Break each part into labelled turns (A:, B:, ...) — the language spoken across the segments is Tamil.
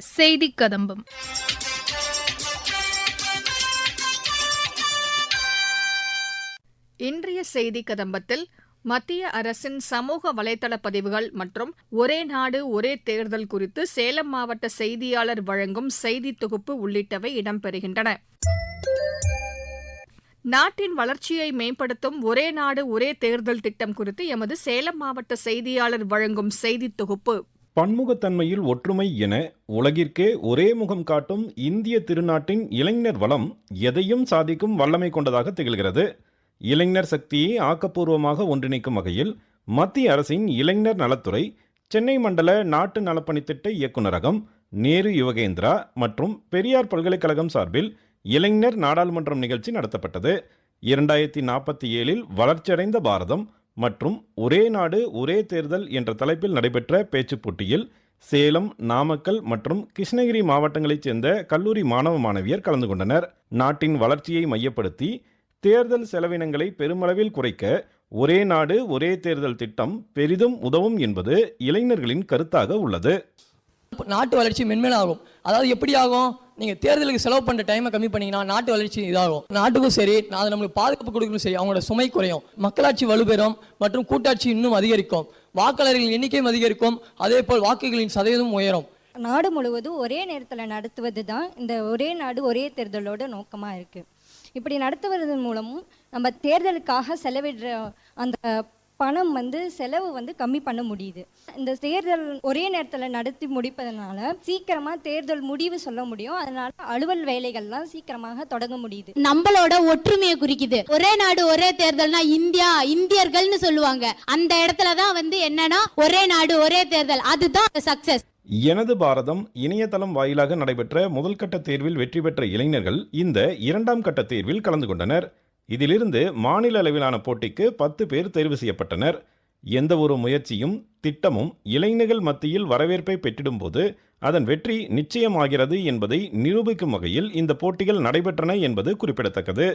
A: செய்தி கதம்பம் இன்றைய செய்தி கதம்பத்தில் மத்திய அரசின் சமூக வலைதள பதிவுகள் மற்றும் ஒரே நாடு ஒரே தேர்தல் குறித்து சேலம் மாவட்ட செய்தியாளர் வழங்கும் செய்தி தொகுப்பு உள்ளிட்டவை இடம்பெறுகின்றன. நாட்டின் வளர்ச்சியை மேம்படுத்தும் ஒரே நாடு ஒரே தேர்தல் திட்டம் குறித்து எமது சேலம் மாவட்ட செய்தியாளர் வழங்கும் செய்தி தொகுப்பு.
B: பன்முகத்தன்மையில் ஒற்றுமை என உலகிற்கே ஒரே முகம் காட்டும் இந்திய திருநாட்டின் இளைஞர் வளம் எதையும் சாதிக்கும் வல்லமை கொண்டதாக திகழ்கிறது. இளைஞர் சக்தியை ஆக்கப்பூர்வமாக ஒன்றிணைக்கும் வகையில் மத்திய அரசின் இளைஞர் நலத்துறை சென்னை மண்டல நாட்டு நலப்பணித்திட்ட இயக்குநரகம் நேரு யுவகேந்திரா மற்றும் பெரியார் பல்கலைக்கழகம் சார்பில் இளைஞர் நாடாளுமன்றம் நிகழ்ச்சி நடத்தப்பட்டது. இரண்டாயிரத்தி நாற்பத்தி ஏழில் வளர்ச்சியடைந்த பாரதம் மற்றும் ஒரே நாடு ஒரே தேர்தல் என்ற தலைப்பில் நடைபெற்ற பேச்சுப் போட்டியில் சேலம் நாமக்கல் மற்றும் கிருஷ்ணகிரி மாவட்டங்களைச் சேர்ந்த கல்லூரி மாணவ மாணவியர் கலந்து கொண்டனர். நாட்டின் வளர்ச்சியை மையப்படுத்தி தேர்தல் செலவினங்களை பெருமளவில் குறைக்க ஒரே நாடு ஒரே தேர்தல் திட்டம் பெரிதும் உதவும் என்பது இளைஞர்களின் கருத்தாக உள்ளது.
C: நாட்டு வளர்ச்சி மென்மேலாகும். அதாவது எப்படி ஆகும் நீங்கள் தேர்தலுக்கு செலவு பண்ணுற டைமை கம்மி பண்ணீங்கன்னா நாட்டு வளர்ச்சி இதாகும். நாட்டுக்கும் சரி அது நம்மளுக்கு பாதுகாப்பு கொடுக்கணும் சரி அவங்களோட சுமை குறையும். மக்களாட்சி வலுப்பெறும் மற்றும் கூட்டாட்சி இன்னும் அதிகரிக்கும். வாக்காளர்களின் எண்ணிக்கையும் அதிகரிக்கும். அதே போல் வாக்குகளின் சதவீதம் உயரும்.
D: நாடு முழுவதும் ஒரே நேரத்தில் நடத்துவது தான் இந்த ஒரே நாடு ஒரே தேர்தலோட நோக்கமாக இருக்குது இப்படி நடத்துவதன் மூலமும் நம்ம தேர்தலுக்காக செலவிடுற அந்த பணம் வந்து செலவு வந்து கம்மி பண்ண முடியுது. இந்த தேர்தல் ஒரே நேரத்தில் நடத்தி முடிப்பதனால சீக்கிரமாக தேர்தல் முடிவு சொல்ல முடியும். அதனால அலுவல் வேலைகள்லாம் சீக்கிரமாக தொடங்க முடியுது.
E: நம்மளோட ஒற்றுமையை குறிக்குது. ஒரே நாடு ஒரே தேர்தல்னா இந்தியா இந்தியர்கள்னு சொல்லுவாங்க. அந்த இடத்துல தான் வந்து என்னன்னா ஒரே நாடு ஒரே தேர்தல். அதுதான் சக்சஸ்
B: எனது பாரதம் இணையதளம் வாயிலாக நடைபெற்ற முதல் கட்ட தேர்வில் வெற்றி பெற்ற இளைஞர்கள் இந்த இரண்டாம் கட்ட தேர்வில் கலந்து கொண்டனர். இதிலிருந்து மாநில அளவிலான போட்டிக்கு பத்து பேர் தேர்வு செய்யப்பட்டனர். எந்த ஒரு முயற்சியும் திட்டமும் இளைஞர்கள் மத்தியில் வரவேற்பை பெற்றிடும்போது அதன் வெற்றி நிச்சயமாகிறது என்பதை நிரூபிக்கும் வகையில் இந்த போட்டிகள் நடைபெற்றன என்பது குறிப்பிடத்தக்கது.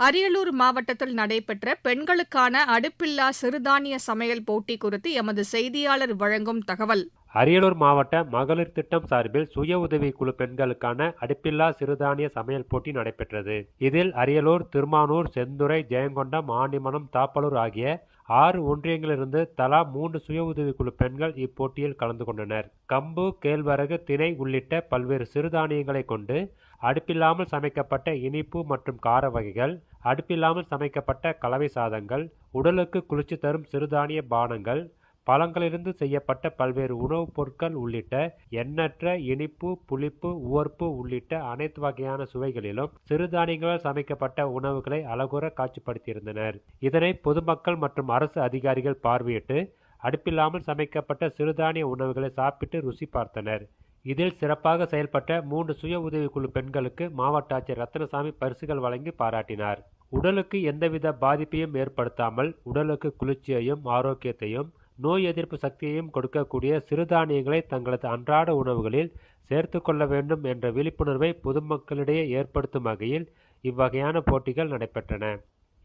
A: அரியலூர் மாவட்டத்தில் நடைபெற்ற பெண்களுக்கான அடுப்பில்லா சிறுதானிய சமையல் போட்டி குறித்து எமது செய்தியாளர் வழங்கும் தகவல்.
F: அரியலூர் மாவட்ட மகளிர் திட்டம் சார்பில் சுய உதவி குழு பெண்களுக்கான அடுப்பில்லா சிறுதானிய சமையல் போட்டி நடைபெற்றது. இதில் அரியலூர் திருமானூர் செந்துறை ஜெயங்கொண்டம் ஆண்டிமனம் தாப்பலூர் ஆகிய ஆறு ஒன்றியங்களிலிருந்து தலா மூன்று சுய உதவிக்குழு பெண்கள் இப்போட்டியில் கலந்து கொண்டனர். கம்பு கேழ்வரகு திணை உள்ளிட்ட பல்வேறு சிறுதானியங்களை கொண்டு அடுப்பில்லாமல் சமைக்கப்பட்ட இனிப்பு மற்றும் கார வகைகள் அடுப்பில்லாமல் சமைக்கப்பட்ட கலவை சாதங்கள் உடலுக்கு குளிர்ச்சி தரும் சிறுதானிய பானங்கள் பழங்களிலிருந்து செய்யப்பட்ட பல்வேறு உணவுப் பொருட்கள் உள்ளிட்ட எண்ணற்ற இனிப்பு புளிப்பு உவர்ப்பு உள்ளிட்ட அனைத்து வகையான சுவைகளிலும் சிறுதானியங்களால் சமைக்கப்பட்ட உணவுகளை அழகுற காட்சிப்படுத்தியிருந்தனர். இதனை பொதுமக்கள் மற்றும் அரசு அதிகாரிகள் பார்வையிட்டு அடுப்பில்லாமல் சமைக்கப்பட்ட சிறுதானிய உணவுகளை சாப்பிட்டு ருசி பார்த்தனர். இதில் சிறப்பாக செயல்பட்ட மூன்று சுய உதவிக்குழு பெண்களுக்கு மாவட்ட ஆட்சியர் ரத்னசாமி பரிசுகள் வழங்கி பாராட்டினார். உடலுக்கு எந்தவித பாதிப்பையும் ஏற்படுத்தாமல் உடலுக்கு குளிர்ச்சியையும் ஆரோக்கியத்தையும் நோய் எதிர்ப்பு சக்தியையும் கொடுக்கக்கூடிய சிறுதானியங்களை தங்களது அன்றாட உணவுகளில் சேர்த்து கொள்ள வேண்டும் என்ற விழிப்புணர்வை பொதுமக்களிடையே ஏற்படுத்தும் வகையில் இவ்வகையான போட்டிகள் நடைபெற்றன.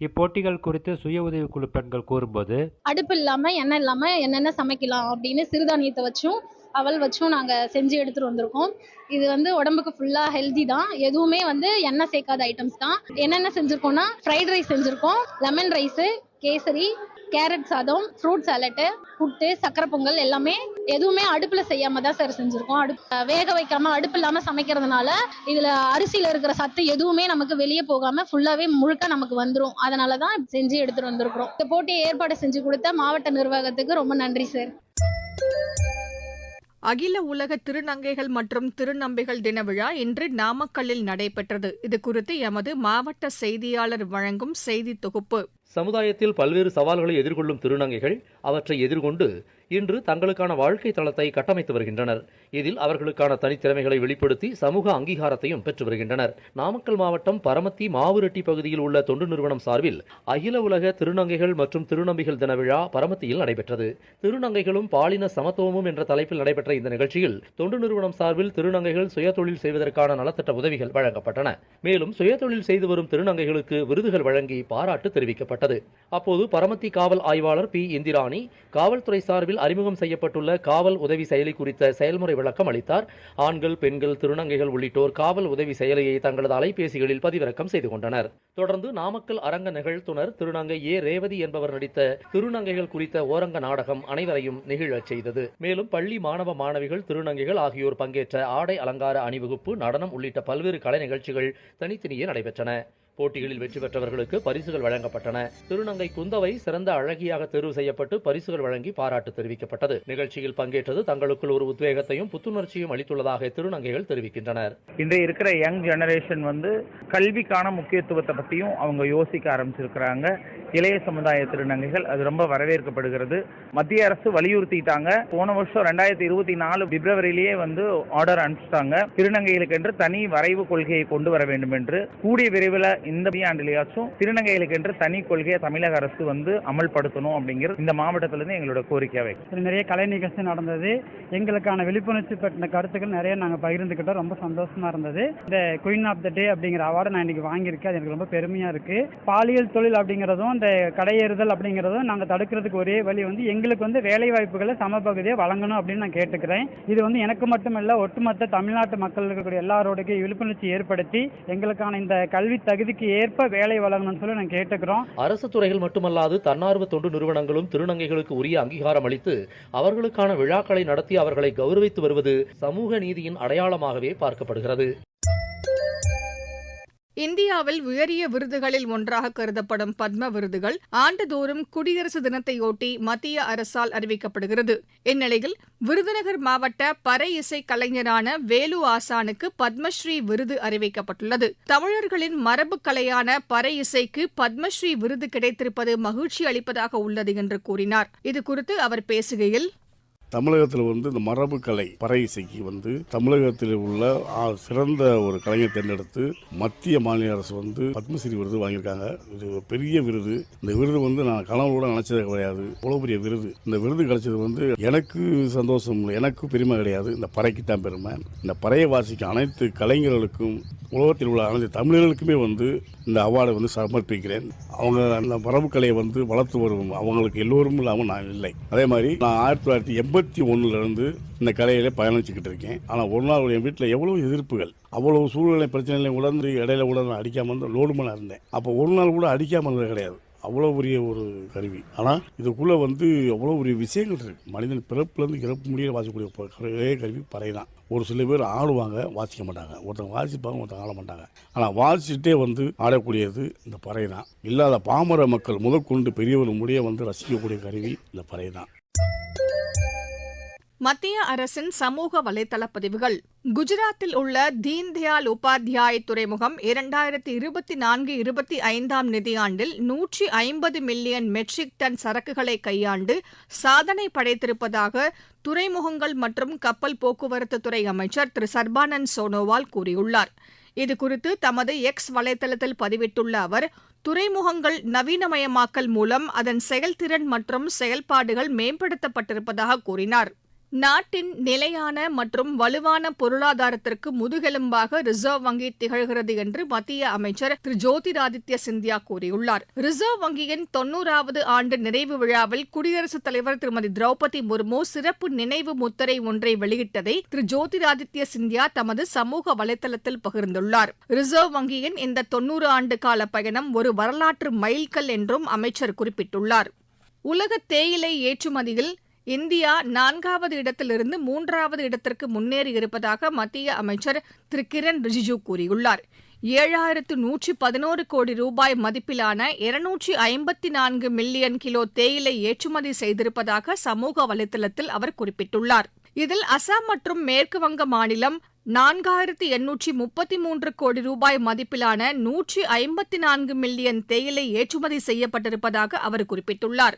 F: இப்போட்டிகள் குறித்து சுய உதவிக்குழு பெண்கள் கூறும்போது
G: அடுப்பு இல்லாமல் எண்ணெய் இல்லாமல் என்னென்ன சமைக்கலாம்? அப்படின்னு சிறுதானியத்தை வச்சும் அவல் வச்சும் நாங்கள் செஞ்சு எடுத்துட்டு வந்திருக்கோம். இது வந்து உடம்புக்கு ஃபுல்லாக ஹெல்தி தான். எதுவுமே வந்து எண்ணெய் சேர்க்காத ஐட்டம்ஸ் தான். என்னென்ன செஞ்சிருக்கோம்னா ஃப்ரைட் ரைஸ் செஞ்சுருக்கோம் லெமன் ரைஸு கேசரி கேரட் சாதம் ஃப்ரூட் சாலட்டு புட்டு சக்கரை பொங்கல் எல்லாமே எதுவுமே அடுப்பில் செய்யாம தான் சார் செஞ்சுருக்கோம். அடுப்பு வேக வைக்காம அடுப்பு இல்லாமல் சமைக்கிறதுனால இதில் அரிசியில் இருக்கிற சத்து எதுவுமே நமக்கு வெளியே போகாமல் ஃபுல்லாகவே முழுக்க நமக்கு வந்துடும் அதனாலதான் செஞ்சு எடுத்துகிட்டு வந்திருக்கிறோம். இந்த போட்டியை ஏற்பாடு செஞ்சு கொடுத்த மாவட்ட நிர்வாகத்துக்கு ரொம்ப நன்றி சார்
A: அகில உலக திருநங்கைகள் மற்றும் திருநம்பிகள் தின விழா இன்று நாமக்கல்லில் நடைபெற்றது. இது குறித்து எமது மாவட்ட செய்தியாளர் வழங்கும் செய்தி தொகுப்பு.
H: சமுதாயத்தில் பல்வேறு சவால்களை எதிர்கொள்ளும் திருநங்கைகள் அவற்றை எதிர்கொண்டு இன்று தங்களுக்கான வாழ்க்கை தளத்தை கட்டமைத்து வருகின்றனர். இதில் அவர்களுக்கான தனித்திறமைகளை வெளிப்படுத்தி சமூக அங்கீகாரத்தையும் பெற்று வருகின்றனர். நாமக்கல் மாவட்டம் பரமத்தி மாவுரெட்டி பகுதியில் உள்ள தொண்டு நிறுவனம் சார்பில் அகில உலக திருநங்கைகள் மற்றும் திருநம்பிகள் தின விழா பரமத்தியில் நடைபெற்றது. திருநங்கைகளும் பாலின சமத்துவமும் என்ற தலைப்பில் நடைபெற்ற இந்த நிகழ்ச்சியில் தொண்டு நிறுவனம் சார்பில் திருநங்கைகள் சுயதொழில் செய்வதற்கான நலத்திட்ட உதவிகள் வழங்கப்பட்டன. மேலும் சுயதொழில் செய்து வரும் திருநங்கைகளுக்கு விருதுகள் வழங்கி பாராட்டு தெரிவிக்கப்பட்டது. செய்யப்பட்டது அப்போது பரமத்தி காவல் ஆய்வாளர் பி. இந்திராணி காவல்துறை சார்பில் அறிமுகம் செய்யப்பட்டுள்ள காவல் உதவி செயலி குறித்த செயல்முறை விளக்கம் அளித்தார். ஆண்கள் பெண்கள் திருநங்கைகள் உள்ளிட்டோர் காவல் உதவி செயலியை தங்களது அலைபேசிகளில் பதிவிறக்கம் செய்து கொண்டனர். தொடர்ந்து நாமக்கல் அரங்க நிகழ்த்துனர் திருநங்கை ஏ. ரேவதி என்பவர் நடித்த திருநங்கைகள் குறித்த ஓரங்க நாடகம் அனைவரையும் நெகிழச் செய்தது. மேலும் பள்ளி மாணவ மாணவிகள் திருநங்கைகள் ஆகியோர் பங்கேற்ற ஆடை அலங்கார அணிவகுப்பு நடனம் உள்ளிட்ட பல்வேறு கலை நிகழ்ச்சிகள் தனித்தனியே நடைபெற்றன. போட்டிகளில் வெற்றி பெற்றவர்களுக்கு பரிசுகள் வழங்கப்பட்டன. திருநங்கை குந்தவை சிறந்த அழகியாக தேர்வு செய்யப்பட்டு பரிசுகள் வழங்கி பாராட்டு தெரிவிக்கப்பட்டது. நிகழ்ச்சியில் பங்கேற்றது தங்களுக்குள் ஒரு உத்வேகத்தையும் புத்துணர்ச்சியும் அளித்துள்ளதாக திருநங்கைகள் தெரிவிக்கின்றனர்.
I: இன்றைய இருக்கிற யங் ஜெனரேஷன் வந்து கல்விக்கான முக்கியத்துவத்தை பற்றியும் அவங்க யோசிக்க ஆரம்பிச்சிருக்கிறாங்க. இளைய சமுதாய திருநங்கைகள் அது ரொம்ப வரவேற்கப்படுகிறது. மத்திய அரசு வலியுறுத்திட்டாங்க. போன வருஷம் ரெண்டாயிரத்தி இருபத்தி நாலு பிப்ரவரியிலேயே வந்து ஆர்டர் அனுப்பிச்சிட்டாங்க. திருநங்கைகளுக்கு என்று தனி வரைவு கொள்கையை கொண்டு வர வேண்டும் என்று கூடிய விரைவில் இந்த ஆண்டிலேயாச்சும் திருநங்கைகளுக்கு என்று தனி கொள்கையை தமிழக அரசு வந்து அமல்படுத்தணும் அப்படிங்கிறது இந்த மாவட்டத்திலிருந்து எங்களோட கோரிக்கையாவே
J: நிறைய கலை நிகழ்ச்சி நடந்தது. எங்களுக்கான விழிப்புணர்ச்சி பற்றின கருத்துக்கள் நிறைய நாங்கள் பகிர்ந்துக்கிட்டோம். ரொம்ப சந்தோஷமா இருந்தது. இந்த குயின் ஆஃப் த டே அப்படிங்கிற அவார்டு நான் இன்னைக்கு வாங்கியிருக்கேன். அது எனக்கு ரொம்ப பெருமையா இருக்கு. பாலியல் தொழில் அப்படிங்கிறதும் இந்த கடையேறுதல் அப்படிங்கிறதும் நாங்கள் தடுக்கிறதுக்கு ஒரே வழி வந்து எங்களுக்கு வந்து வேலை வாய்ப்புகளை சமபகுதியை வழங்கணும் அப்படின்னு நான் கேட்டுக்கிறேன். இது வந்து எனக்கு மட்டுமல்ல ஒட்டுமொத்த தமிழ்நாட்டு மக்கள் இருக்கக்கூடிய எல்லாரோடையும் விழிப்புணர்ச்சி ஏற்படுத்தி எங்களுக்கான இந்த கல்வி தகுதிக்கு ஏற்ப வேலை வழங்கணும்னு சொல்லி நான் கேட்டுக்கிறோம்.
H: அரசு துறைகள் மட்டுமல்லாது தன்னார்வ தொண்டு நிறுவனங்களும் திருநங்கைகளுக்கு உரிய அங்கீகாரம் அளித்து அவர்களுக்கான விழாக்களை நடத்தி அவர்களை கௌரவித்து வருவது சமூக நீதியின் அடையாளமாகவே பார்க்கப்படுகிறது.
A: இந்தியாவில் உயரிய விருதுகளில் ஒன்றாக கருதப்படும் பத்ம விருதுகள் ஆண்டுதோறும் குடியரசு தினத்தையொட்டி மத்திய அரசால் அறிவிக்கப்படுகிறது. இந்நிலையில் விருதுநகர் மாவட்ட பறை இசை கலைஞரான வேலு ஆசானுக்கு பத்மஸ்ரீ விருது அறிவிக்கப்பட்டுள்ளது. தமிழர்களின் மரபு கலையான பறை இசைக்கு பத்மஸ்ரீ விருது கிடைத்திருப்பது மகிழ்ச்சி அளிப்பதாக உள்ளது என்று கூறினார். இதுகுறித்து அவர் பேசுகையில்
K: தமிழகத்தில் வந்து இந்த மரபு கலை பறை இசைக்கு வந்து தமிழகத்தில் உள்ள சிறந்த ஒரு கலைஞர் தேர்ந்தெடுத்து மத்திய மாநில அரசு வந்து பத்மஸ்ரீ விருது வாங்கியிருக்காங்க. இது ஒரு பெரிய விருது. இந்த விருது வந்து நான் கனவு கூட நினைச்சது கிடையாது. அவ்வளோ பெரிய விருது. இந்த விருது கிடைச்சது வந்து எனக்கு சந்தோஷம் எனக்கு பெருமை கிடையாது. இந்த பறைக்கு தான் பெருமை. இந்த பறையை வாசிக்கும் அனைத்து கலைஞர்களுக்கும் உலகத்தில் உள்ள அனைத்து தமிழர்களுக்குமே வந்து இந்த அவார்டை வந்து சமர்ப்பிக்கிறேன். அவங்க அந்த மரபு கலையை வந்து வளர்த்து வரும். அவங்களுக்கு எல்லோரும் இல்லாமல் நான் இல்லை. அதே மாதிரி நான் ஆயிரத்தி தொள்ளாயிரத்தி எண்பது எண்பத்தி ஒன்றுலேருந்து இந்த கலையில பயணிச்சுக்கிட்டு இருக்கேன் ஆனால் ஒரு நாள் என் வீட்டில் எவ்வளோ எதிர்ப்புகள் அவ்வளோ சூழ்நிலை பிரச்சனைகளையும் உடந்து இடையில கூட நான் அடிக்காமல் வந்து லோடுமனாக இருந்தேன். அப்போ ஒரு நாள் கூட அடிக்காமல் இருந்தது கிடையாது. அவ்வளோ பெரிய ஒரு கருவி. ஆனால் இதுக்குள்ளே வந்து அவ்வளோ பெரிய விஷயங்கள் இருக்கு. மனிதன் பிறப்புலேருந்து இறப்பு முடிய வாசிக்கக்கூடிய கருவி பறை தான் ஒரு சில பேர் ஆடுவாங்க வாசிக்க மாட்டாங்க. ஒருத்தங்க வாசிப்பாங்க ஒருத்தங்க ஆட மாட்டாங்க. ஆனால் வாசிச்சுட்டே வந்து ஆடக்கூடியது இந்த பறை தான் இல்லாத பாமர மக்கள் முதற்கொண்டு பெரியவர் முடிய வந்து ரசிக்கக்கூடிய கருவி இந்த பறை தான்
A: மத்திய அரசின் சமூக வலைதள பதிவுகள். குஜராத்தில் உள்ள தீன்தயாள் உபாத்யாய் துறைமுகம் இரண்டாயிரத்தி இருபத்தி நான்கு இருபத்தி ஐந்தாம் நிதியாண்டில் நூற்றி ஐம்பது மில்லியன் மெட்ரிக் டன் சரக்குகளை கையாண்டு சாதனை படைத்திருப்பதாக துறைமுகங்கள் மற்றும் கப்பல் போக்குவரத்து துறை அமைச்சர் திரு சர்பானந்த் சோனோவால் கூறியுள்ளார். இதுகுறித்து தமது எக்ஸ் வலைதளத்தில் பதிவிட்டுள்ள அவர் துறைமுகங்கள் நவீனமயமாக்கல் மூலம் அதன் செயல்திறன் மற்றும் செயல்பாடுகள் மேம்படுத்தப்பட்டிருப்பதாக கூறினார். நாட்டின் நிலையான மற்றும் வலுவான பொருளாதாரத்திற்கு முதுகெலும்பாக ரிசர்வ் வங்கி திகழ்கிறது என்று மத்திய அமைச்சர் திரு ஜோதிராதித்ய சிந்தியா கூறியுள்ளார். ரிசர்வ் வங்கியின் தொன்னூறாவது ஆண்டு நிறைவு விழாவில் குடியரசுத் தலைவர் திருமதி திரௌபதி முர்மு சிறப்பு நினைவு முத்திரை ஒன்றை வெளியிட்டதை திரு ஜோதிராதித்ய சிந்தியா தமது சமூக வலைதளத்தில் பகிர்ந்துள்ளார். ரிசர்வ் வங்கியின் இந்த தொன்னூறு ஆண்டு கால பயணம் ஒரு வரலாற்று மைல்கல் என்றும் அமைச்சர் குறிப்பிட்டுள்ளார். உலக தேயிலை ஏற்றுமதியில் இந்தியா நான்காவது இடத்திலிருந்து மூன்றாவது இடத்திற்கு முன்னேறி இருப்பதாக மத்திய அமைச்சர் திரு. கிரண் ரிஜிஜூ கூறியுள்ளார். ஏழாயிரத்து நூற்றி பதினோரு கோடி ரூபாய் மதிப்பிலான இருநூற்றி ஐம்பத்தி நான்கு மில்லியன் கிலோ தேயிலை ஏற்றுமதி செய்திருப்பதாக சமூக வலைதளத்தில் அவர் குறிப்பிட்டுள்ளார். இதில் அசாம் மற்றும் மேற்கு வங்க மாநிலம் நான்காயிரத்து எண்ணூற்றி முப்பத்தி மூன்று கோடி ரூபாய் மதிப்பிலான நூற்றி ஐம்பத்தி நான்கு மில்லியன் தேயிலை ஏற்றுமதி செய்யப்பட்டிருப்பதாக அவர் குறிப்பிட்டுள்ளார்.